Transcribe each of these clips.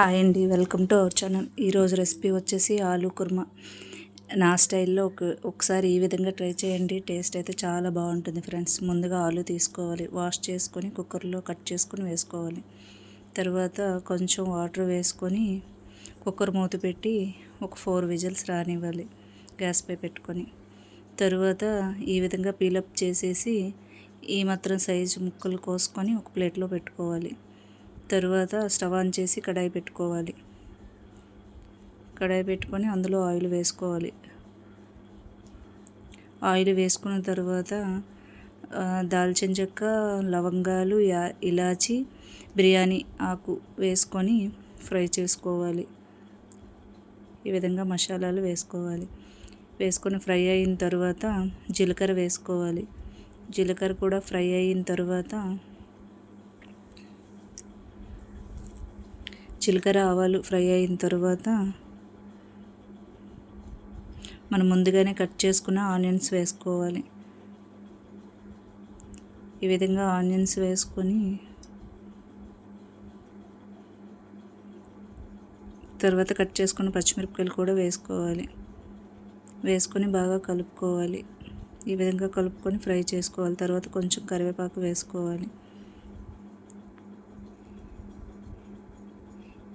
Hi అండి welcome to our channel. ఈరోజు recipe వచ్చేసి ఆలూ కుర్మా. నా స్టైల్లో ఒక ఒకసారి ఈ విధంగా ట్రై చేయండి టేస్ట్ అయితే చాలా బాగుంటుంది ఫ్రెండ్స్. ముందుగా ఆలు తీసుకోవాలి వాష్ చేసుకొని కుక్కర్లో కట్ చేసుకొని వేసుకోవాలి. తర్వాత కొంచెం వాటర్ వేసుకొని కుక్కర్ మూత పెట్టి ఒక ఫోర్ విజిల్స్ రానివ్వాలి గ్యాస్ పై పెట్టుకొని. తరువాత ఈ విధంగా పీలప్ చేసేసి ఈ మాత్రం సైజు ముక్కలు కోసుకొని ఒక ప్లేట్లో పెట్టుకోవాలి. తరువాత స్టవ్ ఆన్ చేసి కడాయి పెట్టుకోవాలి. కడాయి పెట్టుకొని అందులో ఆయిల్ వేసుకోవాలి. ఆయిల్ వేసుకున్న తర్వాత దాల్చిన చెక్క లవంగాలు యా ఇలాచి బిర్యానీ ఆకు వేసుకొని ఫ్రై చేసుకోవాలి. ఈ విధంగా మసాలాలు వేసుకోవాలి. వేసుకొని ఫ్రై అయిన తర్వాత జీలకర్ర వేసుకోవాలి. జీలకర్ర కూడా ఫ్రై అయిన తర్వాత జీలకర్ర ఆవాలు ఫ్రై అయిన తర్వాత మనం ముందుగానే కట్ చేసుకున్న ఆనియన్స్ వేసుకోవాలి. ఈ విధంగా ఆనియన్స్ వేసుకొని తర్వాత కట్ చేసుకున్న పచ్చిమిరపకాయలు కూడా వేసుకోవాలి. వేసుకొని బాగా కలుపుకోవాలి. ఈ విధంగా కలుపుకొని ఫ్రై చేసుకోవాలి. తర్వాత కొంచెం కరివేపాకు వేసుకోవాలి.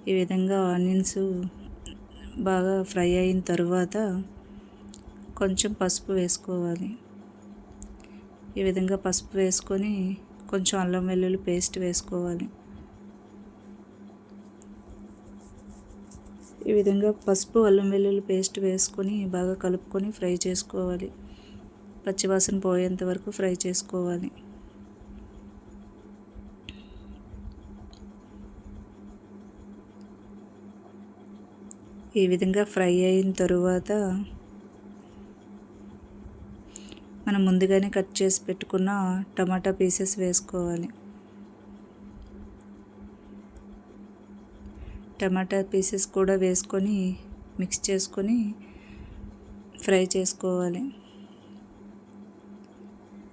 ఈ విధంగా ఆనియన్స్ బాగా ఫ్రై అయిన తర్వాత కొంచెం పసుపు వేసుకోవాలి. ఈ విధంగా పసుపు వేసుకొని కొంచెం అల్లం వెల్లుల్లి పేస్ట్ వేసుకోవాలి. ఈ విధంగా పసుపు అల్లం వెల్లుల్లి పేస్ట్ వేసుకొని బాగా కలుపుకొని ఫ్రై చేసుకోవాలి. పచ్చివాసన పోయేంత వరకు ఫ్రై చేసుకోవాలి. ఈ విధంగా ఫ్రై అయిన తరువాత మనం ముందుగానే కట్ చేసి పెట్టుకున్న టమాటా పీసెస్ వేసుకోవాలి. టమాటా పీసెస్ కూడా వేసుకొని మిక్స్ చేసుకొని ఫ్రై చేసుకోవాలి.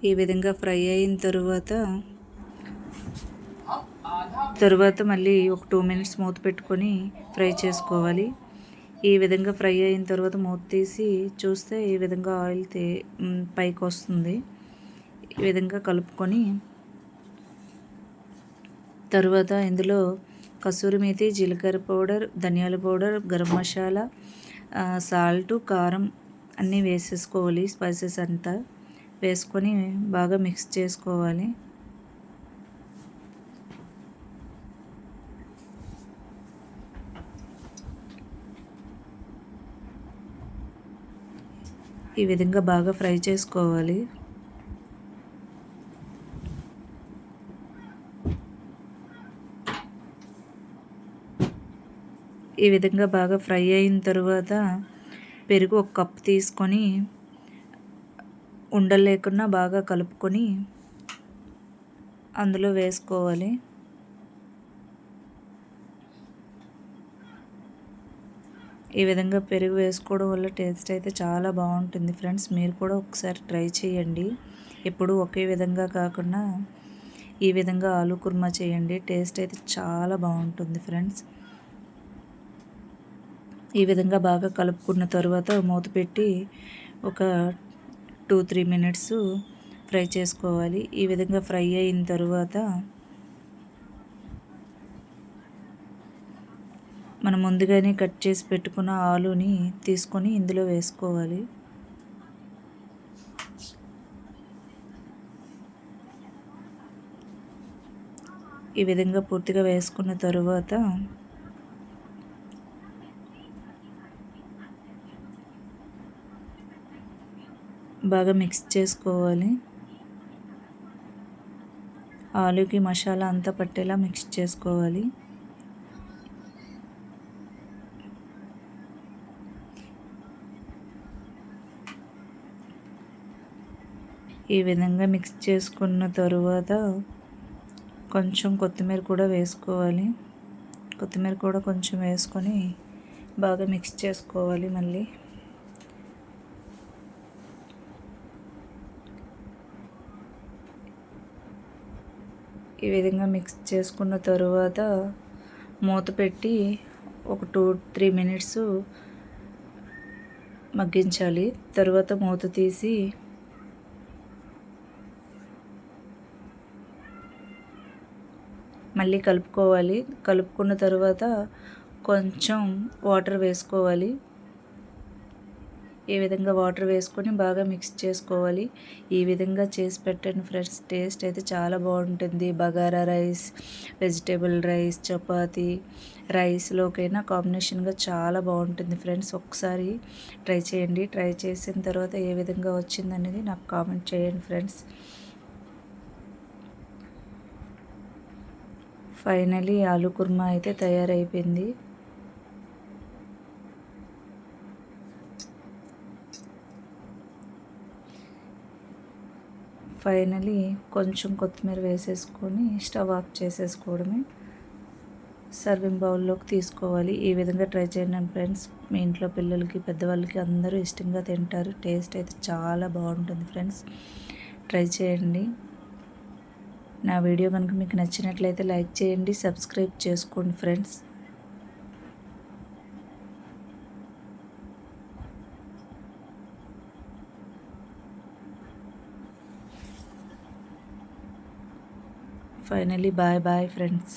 ఈ విధంగా ఫ్రై అయిన తరువాత తరువాత మళ్ళీ ఒక టూ మినిట్స్ మూత పెట్టుకొని ఫ్రై చేసుకోవాలి. ఈ విధంగా ఫ్రై అయిన తర్వాత మూత తీసి చూస్తే ఈ విధంగా ఆయిల్ తే పైకి వస్తుంది ఈ విధంగా కలుపుకొని తరువాత ఇందులో కసూరి మేతి జీలకర్ర పౌడర్ ధనియాల పౌడర్ గరం మసాలా సాల్ట్ కారం అన్నీ వేసేసుకోవాలి స్పైసెస్ అంతా వేసుకొని బాగా మిక్స్ చేసుకోవాలి. ఈ విధంగా బాగా ఫ్రై చేసుకోవాలి. ఈ విధంగా బాగా ఫ్రై అయిన తర్వాత పెరుగు ఒక కప్ తీసుకొని ఉండలేకుండా బాగా కలుపుకొని అందులో వేసుకోవాలి. ఈ విధంగా పెరుగు వేసుకోవడం వల్ల టేస్ట్ అయితే చాలా బాగుంటుంది ఫ్రెండ్స్. మీరు కూడా ఒకసారి ట్రై చేయండి. ఎప్పుడు ఒకే విధంగా కాకుండా ఈ విధంగా ఆలు కుర్మా చేయండి. టేస్ట్ అయితే చాలా బాగుంటుంది ఫ్రెండ్స్. ఈ విధంగా బాగా కలుపుకున్న తర్వాత మూత పెట్టి ఒక టూ త్రీ మినిట్స్ ఫ్రై చేసుకోవాలి. ఈ విధంగా ఫ్రై అయిన తర్వాత మనం ముందుగానే కట్ చేసి పెట్టుకున్న ఆలుని తీసుకొని ఇందులో వేసుకోవాలి. ఈ విధంగా పూర్తిగా వేసుకున్న తరువాత బాగా మిక్స్ చేసుకోవాలి. ఆలుకి మసాలా అంతా పట్టేలా మిక్స్ చేసుకోవాలి. ఈ విధంగా మిక్స్ చేసుకున్న తరువాత కొంచెం కొత్తిమీర కూడా వేసుకోవాలి. కొత్తిమీర కూడా కొంచెం వేసుకొని బాగా మిక్స్ చేసుకోవాలి మళ్ళీ. ఈ విధంగా మిక్స్ చేసుకున్న తరువాత మూత పెట్టి ఒక టూ త్రీ మినిట్స్ మగ్గించాలి. తర్వాత మూత తీసి మళ్ళీ కలుపుకోవాలి. కలుపుకున్న తర్వాత కొంచెం వాటర్ వేసుకోవాలి. ఈ విధంగా వాటర్ వేసుకొని బాగా మిక్స్ చేసుకోవాలి. ఈ విధంగా చేసి పెట్టండి ఫ్రెండ్స్ టేస్ట్ అయితే చాలా బాగుంటుంది. Bagara rice vegetable rice chapati రైస్లోకైనా కాంబినేషన్గా చాలా బాగుంటుంది ఫ్రెండ్స్. ఒకసారి ట్రై చేయండి. ట్రై చేసిన తర్వాత ఏ విధంగా వచ్చిందనేది నాకు కామెంట్ చేయండి ఫ్రెండ్స్. ఫైనలీ ఆలు కుర్మా అయితే తయారైపోయింది. ఫైనలీ కొంచెం కొత్తిమీర వేసేసుకొని స్టవ్ ఆఫ్ చేసేసుకోవడమే. సర్వింగ్ బౌల్లోకి తీసుకోవాలి. ఈ విధంగా ట్రై చేయండి ఫ్రెండ్స్ మీ ఇంట్లో పిల్లలకి పెద్దవాళ్ళకి అందరూ ఇష్టంగా తింటారు. టేస్ట్ అయితే చాలా బాగుంటుంది ఫ్రెండ్స్. ట్రై చేయండి. నా వీడియో కనుక మీకు నచ్చినట్లయితే లైక్ చేయండి సబ్స్క్రైబ్ చేసుకోండి friends. Finally bye bye friends.